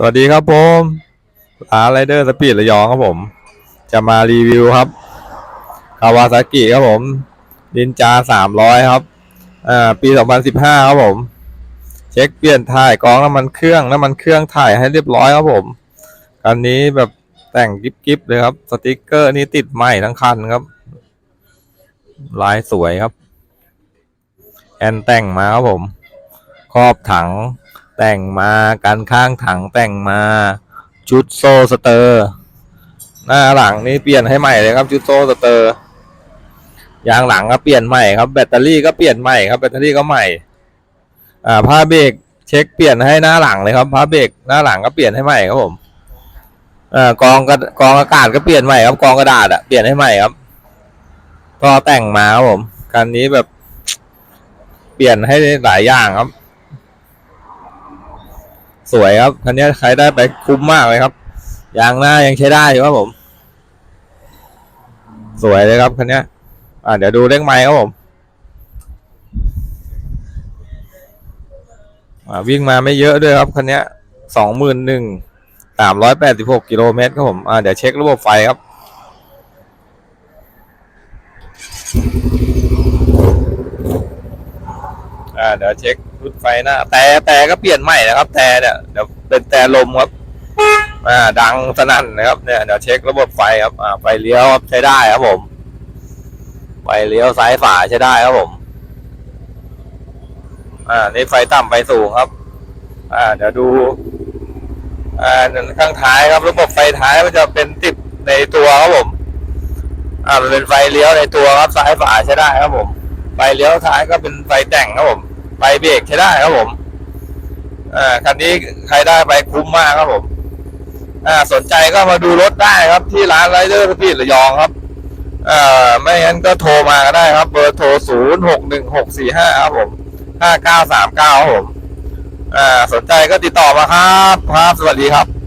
สวัสดีครับผมร้านไรเดอร์สปีดระยองครับผม จะมารีวิวครับคาวาซากิครับผมดินจาสามร้อยครับอ่าปีสองพันสิบห้าครับผม เช็คเปลี่ยนถ่ายกองน้ำมันเครื่องน้ำมันเครื่องถ่ายให้เรียบร้อยครับผมคันนี้แบบแต่งกิ๊บกิบเลยครับ สติกเกอร์นี่ติดใหม่ทั้งคันครับ ลายสวยครับ แอนแต่งมาครับผม ครอบถัง แต่งมากันข้างถังแต่งมาชุดโซสเตอร์ หน้าหลังนี่เปลี่ยนให้ใหม่เลยครับชุดโซสเตอร์ยางหลังก็เปลี่ยนใหม่ครับแบตเตอรี่ก็เปลี่ยนใหม่ครับแบตเตอรี่ก็ใหม่ อ่าผ้าเบรกเช็คเปลี่ยนให้หน้าหลังเลยครับผ้าเบรกหน้าหลังก็เปลี่ยนให้ใหม่ครับผมอ่ากองกระกองอากาศก็เปลี่ยนใหม่ครับกองกระดาษอะเปลี่ยนให้ใหม่ครับก็แต่งมาครับผมคันนี้แบบ เปลี่ยนให้หลายอย่างครับ สวยครับคันนี้ใครได้ไปคุ้มมากเลยครับยางหน้ายังใช้ได้อยู่ครับผม สวยเลยครับคันนี้อ่าเดี๋ยวดูเลขไม้ครับผมวิ่งมาไม่เยอะด้วยครับคันนี้สองหมื่นหนึ่งสามร้อยแปดสิบหกกิโลเมตรครับผมอ่าเดี๋ยวเช็คระบบไฟครับ อ่าเดี๋ยวเช็ค รุดไฟหน้าแต่แต่ก็เปลี่ยนใหม่นะครับ แต่เนี่ยเดี๋ยวเป็นแต่ลมครับอ่าดังสนั่นนะครับเนี่ยเดี๋ยวเช็คระบบไฟครับอ่าไฟเลี้ยวใช้ได้ครับผมไฟเลี้ยวซ้ายฝาใช้ได้ครับผม อ่านี่ไฟต่ำไฟสูงครับ อ่า เดี๋ยวดูอ่าข้างท้ายครับ ระบบไฟท้ายมันจะเป็นติดในตัวครับผม อ่ามันเป็นไฟเลี้ยวในตัวครับซ้ายฝาใช้ได้ครับผมไฟเลี้ยวท้ายก็เป็นไฟแต่งครับผม ไปเบรกใช้ได้ครับผมอ่าคันนี้ใครได้ไปคุ้มมากครับผม อ่า สนใจก็มาดูรถได้ครับ ที่ร้านไรเดอร์พี่ระยองครับอ่าไม่งั้นก็โทรมาก็ได้ครับ เบอร์โทรศูนย์หกหนึ่งหกสี่ห้าครับผมห้าเก้าสามเก้าครับผมอ่าสนใจก็ติดต่อมาครับ ครับ สวัสดีครับ